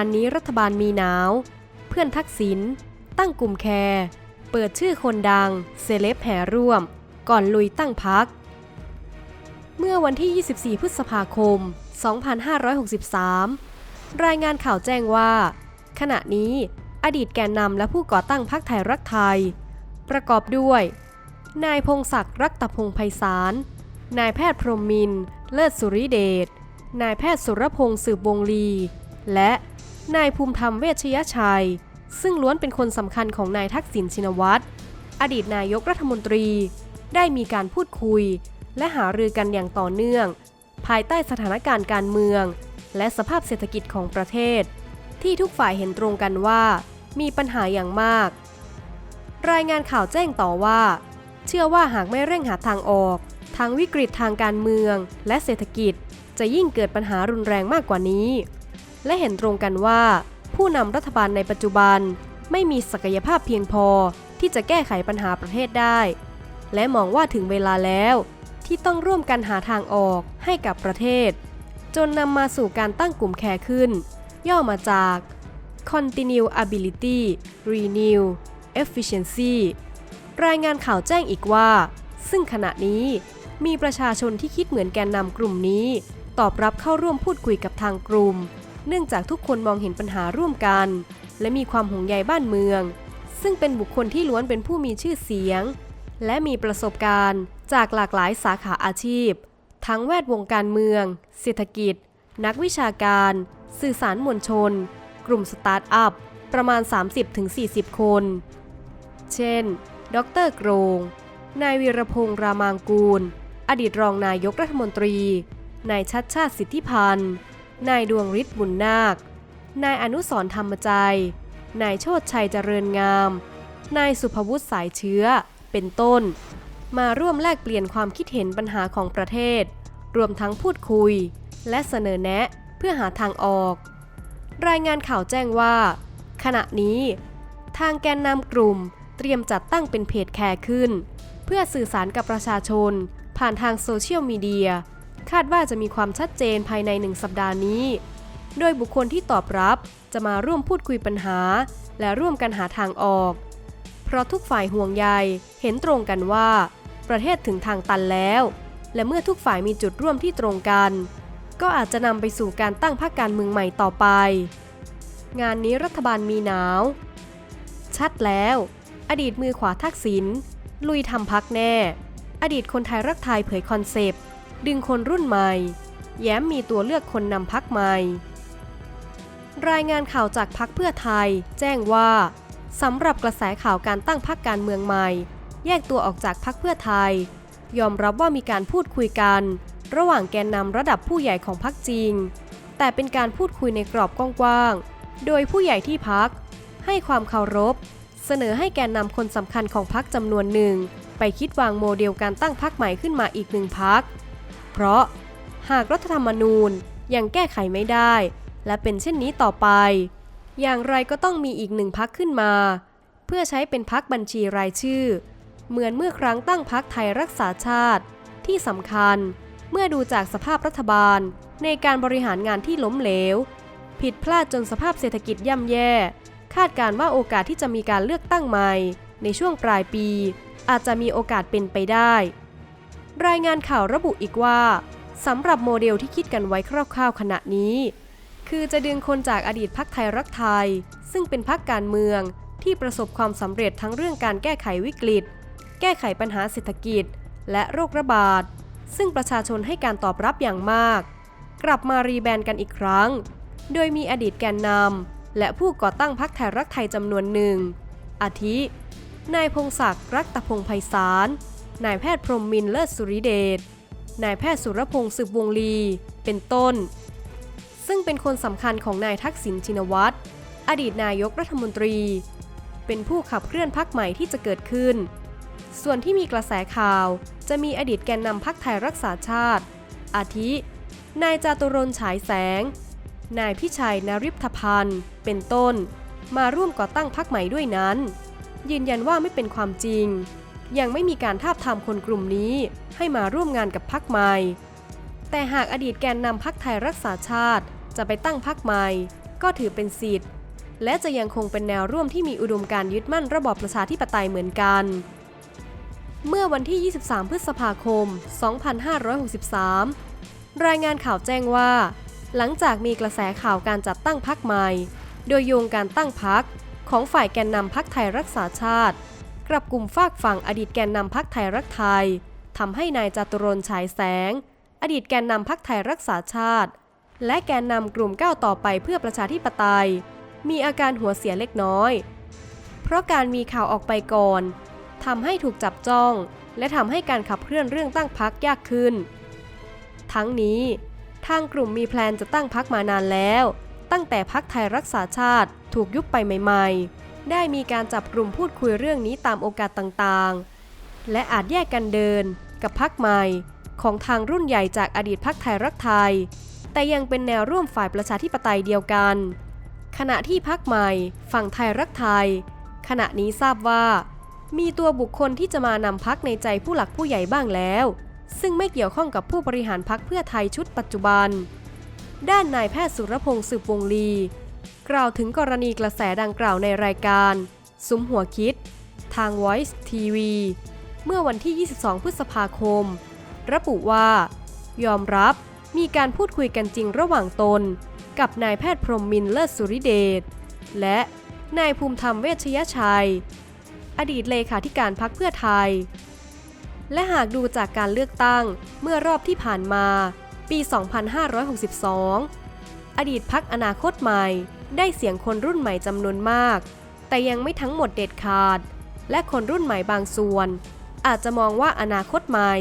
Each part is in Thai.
านนี้รัฐบาลมีหนาว เพื่อนทักษิณตั้งกลุ่มแคร์เปิดชื่อคนดัง เซเลบแห่ร่วม ก่อนลุยตั้งพัก เมื่อวันที่ 24 พฤษภาคม 2563 รายงานข่าวแจ้งว่า ขณะนี้อดีตแกนนำและผู้ก่อตั้งพรรคไทยรักไทย ประกอบด้วย นายพงศักดิ์รักตพงไพศาล นายแพทย์พรหมมิน เลิศสุริเดช นายแพทย์สุรพงศ์สืบวงลี และ นายภูมิธรรมเวชยชัย ซึ่งล้วนเป็นคนสำคัญของนายทักษิณชินวัตร อดีตนายกรัฐมนตรี ได้มีการพูดคุย และหารือกันอย่างต่อเนื่อง ภายใต้สถานการณ์การเมือง และสภาพเศรษฐกิจของประเทศ ที่ทุกฝ่ายเห็นตรงกันว่า มีปัญหาอย่างมาก รายงานข่าวแจ้งต่อว่า เชื่อว่าหากไม่เร่งหาทางออกทางวิกฤตทางการเมืองและเศรษฐกิจจะยิ่งเกิดปัญหารุนแรงมากกว่านี้ และเห็นตรงกันว่า ผู้นำรัฐบาลในปัจจุบัน ไม่มีศักยภาพเพียงพอที่จะแก้ไขปัญหาประเทศได้ และมองว่าถึงเวลาแล้วที่ต้องร่วมกันหาทางออกให้กับประเทศ จนนำมาสู่การตั้งกลุ่มแคร์ขึ้น ย่อมาจาก Continue Ability Renew Efficiency รายงานข่าวแจ้งอีกว่า ซึ่งขณะนี้มีประชาชนที่คิดเหมือนแกนนำกลุ่มนี้ ตอบรับเข้าร่วมพูดคุยกับทางกลุ่ม เนื่องจากทุกคนมองเห็นปัญหาร่วมกัน และมีความห่วงใยบ้านเมือง ซึ่งเป็นบุคคลที่ล้วนเป็นผู้มีชื่อเสียง และมีประสบการณ์จากหลากหลายสาขาอาชีพ ทั้งแวดวงการเมือง เศรษฐกิจ นักวิชาการ สื่อสารมวลชน กลุ่มสตาร์ทอัพ ประมาณ 30-40 คน เช่น ดรโกรงนายวีรพงษ์รามางกูล อดีตรองนายกรัฐมนตรี นายชัดชาติสิทธิพันธ์ นายดวงฤทธิ์บุญนาค นายอนุสรธรรมใจ นายโชติชัยเจริญงาม นายสุภวุฒิสายเชื้อ เป็นต้น มาร่วมแลกเปลี่ยนความคิดเห็นปัญหาของประเทศ รวมทั้งพูดคุย และเสนอแนะเพื่อหาทางออก รายงานข่าวแจ้งว่า ขณะนี้ ทางแกนนำกลุ่มเตรียมจัดตั้งเป็นเพจแคร์ขึ้น เพื่อสื่อสารกับประชาชน ผ่านทางโซเชียลมีเดีย คาดว่าจะมีความชัดเจนภายในหนึ่งสัปดาห์นี้ โดยบุคคลที่ตอบรับจะมาร่วมพูดคุยปัญหา และร่วมกันหาทางออก เพราะทุกฝ่ายห่วงใยเห็นตรงกันว่า ประเทศถึงทางตันแล้ว และเมื่อทุกฝ่ายมีจุดร่วมที่ตรงกัน ก็อาจจะนำไปสู่การตั้งพรรคการเมืองใหม่ต่อไป งานนี้รัฐบาลมีหนาว ชัดแล้ว อดีตมือขวาทักษิณลุยทำพักแน่ อดีตคนไทยรักไทยเผยคอนเซปต์ ดึงคนรุ่นใหม่ แย้มมีตัวเลือกคนนำพักใหม่ รายงานข่าวจากพักเพื่อไทย แจ้งว่าสำหรับกระแสข่าวการตั้งพักการเมืองใหม่ แยกตัวออกจากพักเพื่อไทย ยอมรับว่ามีการพูดคุยกัน ระหว่างแกนนำระดับผู้ใหญ่ของพักจริง แต่เป็นการพูดคุยในกรอบกว้างๆ โดยผู้ใหญ่ที่พัก ให้ความเคารพ เสนอให้แกนนำคนสำคัญของพักจำนวนหนึ่ง ไปคิดวางโมเดลการตั้งพักใหม่ขึ้นมาอีกหนึ่งพัก เพราะหากรัฐธรรมนูญยังแก้ไขไม่ได้ และเป็นเช่นนี้ต่อไป อย่างไรก็ต้องมีอีกหนึ่งพักขึ้นมา เพื่อใช้เป็นพักบัญชีรายชื่อ เหมือนเมื่อครั้งตั้งพักไทยรักษาชาติ ที่สำคัญเมื่อดูจากสภาพรัฐบาลในการบริหารงานที่ล้มเหลว ผิดพลาดจนสภาพเศรษฐกิจย่ำแย่ คาดการว่าโอกาสที่จะมีการเลือกตั้งใหม่ ในช่วงปลายปี อาจจะมีโอกาสเป็นไปได้ รายงานข่าวระบุอีกว่าสำหรับโมเดลที่คิดกันไว้คร่าวๆขณะนี้ คือจะดึงคนจากอดีตพักไทยรักไทย ซึ่งเป็นพักการเมืองที่ประสบความสำเร็จทั้งเรื่องการแก้ไขวิกฤต แก้ไขปัญหาเศรษฐกิจ และโรคระบาด ซึ่งประชาชนให้การตอบรับอย่างมาก กลับมารีแบนด์กันอีกครั้ง โดยมีอดีตแกนนำและผู้ก่อตั้งพักไทยรักไทยจำนวนหนึ่ง อาทิ นายพงศักดิ์รักตะพงไพศาล นายแพทย์พรมมินเลิศสุริเดช นายแพทย์สุรพงศ์สืบวงลี เป็นต้น ซึ่งเป็นคนสำคัญของนายทักษิณชินวัตร อดีตนายกรัฐมนตรี เป็นผู้ขับเคลื่อนพักใหม่ที่จะเกิดขึ้น ส่วนที่มีกระแสข่าว จะมีอดีตแกนนำพักไทยรักษาชาติ อาทิ นายจาตุรนฉายแสง นายพิชัยนริพพันธ์ เป็นต้น มาร่วมก่อตั้งพักใหม่ด้วยนั้น ยืนยันว่าไม่เป็นความจริง ยังไม่มีการทาบทามคนกลุ่มนี้ให้มาร่วมงานกับพักใหม่ แต่หากอดีตแกนนำพักไทยรักษาชาติ จะไปตั้งพักใหม่ ก็ถือเป็นสิทธิ์ และจะยังคงเป็นแนวร่วมที่มีอุดมการยึดมั่นระบอบประชาธิปไตยเหมือนกัน เมื่อวันที่ 23 พฤษภาคม 2563 รายงานข่าวแจ้งว่า หลังจากมีกระแสข่าวการจัดตั้งพรรคใหม่ โดยโยงการตั้งพรรคของฝ่ายแกนนำพรรคไทยรักษาชาติ กับกลุ่มฝากฝั่งอดีตแกนนำพรรคไทยรักไทยทำให้นายจตุรนฉายแสง อดีตแกนนำพรรคไทยรักษาชาติ และแกนนำกลุ่มก้าวต่อไปเพื่อประชาธิปไตย มีอาการหัวเสียเล็กน้อย เพราะการมีข่าวออกไปก่อนทำให้ถูกจับจ้อง และทำให้การขับเคลื่อนเรื่องตั้งพักยากขึ้น ทั้งนี้ทางกลุ่มมีแพลนจะตั้งพักมานานแล้ว ตั้งแต่พักไทยรักษาชาติถูกยุบไปใหม่ ๆ ได้มีการจับกลุ่มพูดคุยเรื่องนี้ตามโอกาสต่างๆ และอาจแยกกันเดินกับพักใหม่ ของทางรุ่นใหญ่จากอดีตพักไทยรักไทย แต่ยังเป็นแนวร่วมฝ่ายประชาธิปไตยเดียวกัน ขณะที่พักใหม่ฝั่งไทยรักไทย ขณะนี้ทราบว่า มีตัวบุคคลที่จะมานำพักในใจผู้หลักผู้ใหญ่บ้างแล้ว ซึ่งไม่เกี่ยวข้องกับผู้บริหารพักเพื่อไทยชุดปัจจุบัน ด้านนายแพทย์สุรพงศ์สืบวงลี กล่าวถึงกรณีกระแสดังกล่าวในรายการสุมหัวคิด ทาง Voice TV เมื่อวันที่ 22 พฤษภาคม ระบุว่า ยอมรับมีการพูดคุยกันจริงระหว่างตน กับนายแพทย์พรหมมินทร์เลิศสุริเดชและนายภูมิธรรมเวชยชัย อดีตเลขาธิการพักเพื่อไทย และหากดูจากการเลือกตั้งเมื่อรอบที่ผ่านมา ปี 2562 อดีตพักอนาคตใหม่ ได้เสียงคนรุ่นใหม่จำนวนมาก แต่ยังไม่ทั้งหมดเด็ดขาด และคนรุ่นใหม่บางส่วน อาจจะมองว่าอนาคตใหม่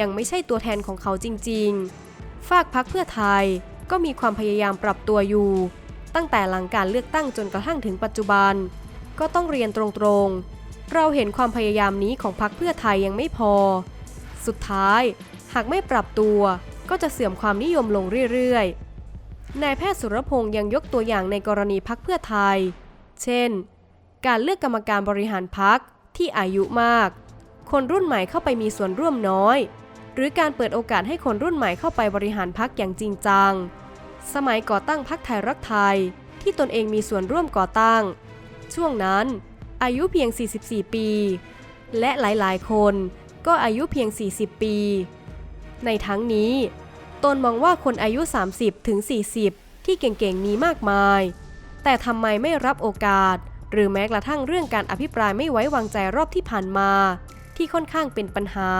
ยังไม่ใช่ตัวแทนของเขาจริง ๆ ฝากพักเพื่อไทยก็มีความพยายามปรับตัวอยู่ ตั้งแต่หลังการเลือกตั้งจนกระทั่งถึงปัจจุบัน ก็ต้องเรียนตรงๆ เราเห็นความพยายามนี้ของพักเพื่อไทยยังไม่พอ สุดท้าย หากไม่ปรับตัวก็จะเสื่อมความนิยมลงเรื่อยๆ นายแพทย์สุรพงษ์ยังยกตัวอย่างในกรณีพักเพื่อไทย เช่น การเลือกกรรมการบริหารพักที่อายุมาก คนรุ่นใหม่เข้าไปมีส่วนร่วมน้อย หรือการเปิดโอกาสให้คนรุ่นใหม่เข้าไปบริหารพักอย่างจริงจัง สมัยก่อตั้งพักไทยรักไทย ที่ตนเองมีส่วนร่วมก่อตั้ง ช่วงนั้น อายุเพียง 44 ปี และหลายๆ คนก็อายุเพียง 40 ปี ในทั้งนี้ ตนมองว่าคนอายุ30ถึง40 ที่เก่งๆมีมากมาย แต่ทำไมไม่รับโอกาส หรือแม้กระทั่งเรื่องการอภิปรายไม่ไว้วางใจรอบที่ผ่านมา ที่ค่อนข้างเป็นปัญหา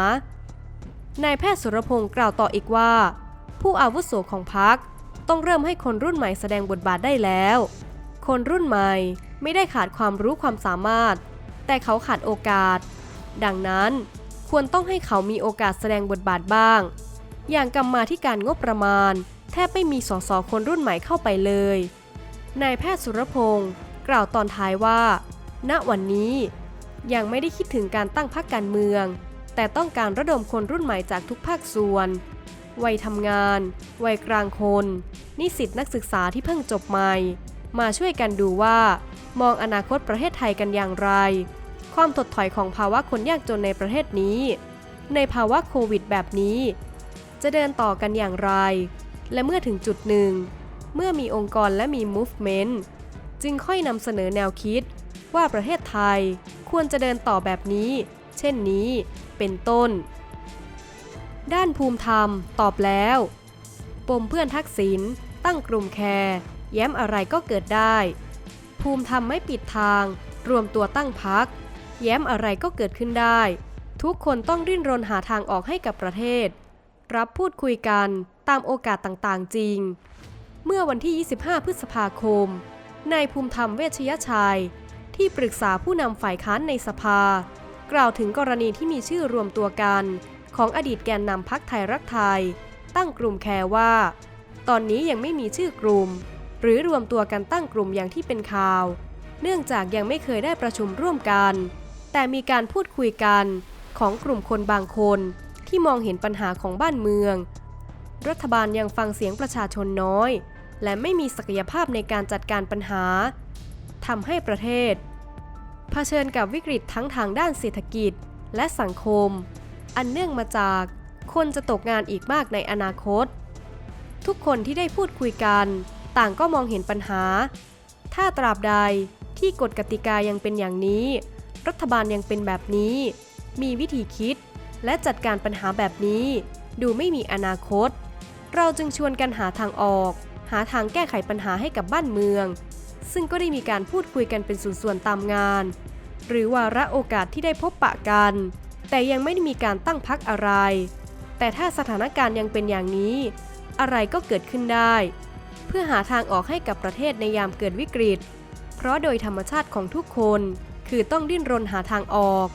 นายแพทย์สุรพงศ์กล่าวต่ออีกว่า ผู้อาวุโสของพักต้องเริ่มให้คนรุ่นใหม่แสดงบทบาทได้แล้ว คนรุ่นใหม่ไม่ได้ขาดความรู้ความสามารถ แต่เขาขาดโอกาส ดังนั้นควรต้องให้เขามีโอกาสแสดงบทบาทบ้าง อย่างกรรมาธิการงบประมาณ แทบไม่มีสสคนรุ่นใหม่เข้าไปเลย นายแพทย์สุรพงศ์กล่าวตอนท้ายว่า ณวันนี้ยังไม่ได้คิดถึงการตั้งพรรคการเมือง แต่ต้องการระดมคนรุ่นใหม่จากทุกภาคส่วน วัยทำงาน วัยกลางคน นิสิตนักศึกษาที่เพิ่งจบใหม่ มาช่วยกันดูว่า มองอนาคตประเทศไทยกันอย่างไร ความถดถอยของภาวะคนยากจนในประเทศนี้ ในภาวะโควิดแบบนี้ จะเดินต่อกันอย่างไร และเมื่อถึงจุดหนึ่ง เมื่อมีองค์กรและมี movement จึงค่อยนำเสนอแนวคิด ว่าประเทศไทยควรจะเดินต่อแบบนี้ เช่นนี้ เป็นต้น ด้านภูมิธรรมตอบแล้ว ปมเพื่อนทักษิณตั้งกลุ่มแคร์แย้มอะไรก็เกิดได้ ภูมิธรรมไม่ปิดทาง รวมตัวตั้งพัก แย้มอะไรก็เกิดขึ้นได้ ทุกคนต้องดิ้นรนหาทางออกให้กับประเทศ รับพูดคุยกันตามโอกาสต่างๆ จริง เมื่อวันที่ 25 พฤษภาคม นายภูมิธรรมเวชยชัย ที่ปรึกษาผู้นำฝ่ายค้านในสภา กล่าวถึงกรณีที่มีชื่อรวมตัวกัน ของอดีตแกนนำพักไทยรักไทย ตั้งกลุ่มแคร์ว่า ตอนนี้ยังไม่มีชื่อกลุ่ม หรือรวมตัวกันตั้งกลุ่มอย่างที่เป็นข่าว เนื่องจากยังไม่เคยได้ประชุมร่วมกัน แต่มีการพูดคุยกันของกลุ่มคนบางคน ที่มองเห็นปัญหาของบ้านเมือง รัฐบาลยังฟังเสียงประชาชนน้อย และไม่มีศักยภาพในการจัดการปัญหาทำให้ประเทศเผชิญกับวิกฤตทั้งทางด้านเศรษฐกิจและสังคม อันเนื่องมาจากคนจะตกงานอีกมากในอนาคต ทุกคนที่ได้พูดคุยกัน ต่างก็มองเห็นปัญหา ถ้าตราบใดที่กฎกติกายังเป็นอย่างนี้ รัฐบาลยังเป็นแบบนี้ มีวิธีคิด และจัดการปัญหาแบบนี้ ดูไม่มีอนาคต เราจึงชวนกันหาทางออก หาทางแก้ไขปัญหาให้กับบ้านเมือง ซึ่งก็ได้มีการพูดคุยกันเป็นส่วนๆตามงาน หรือวาระโอกาสที่ได้พบปะกัน แต่ยังไม่ได้มีการตั้งพักอะไร แต่ถ้าสถานการณ์ยังเป็นอย่างนี้ อะไรก็เกิดขึ้นได้ เพื่อหาทางออกให้กับประเทศในยามเกิดวิกฤต เพราะโดยธรรมชาติของทุกคนคือต้องดิ้นรนหาทางออก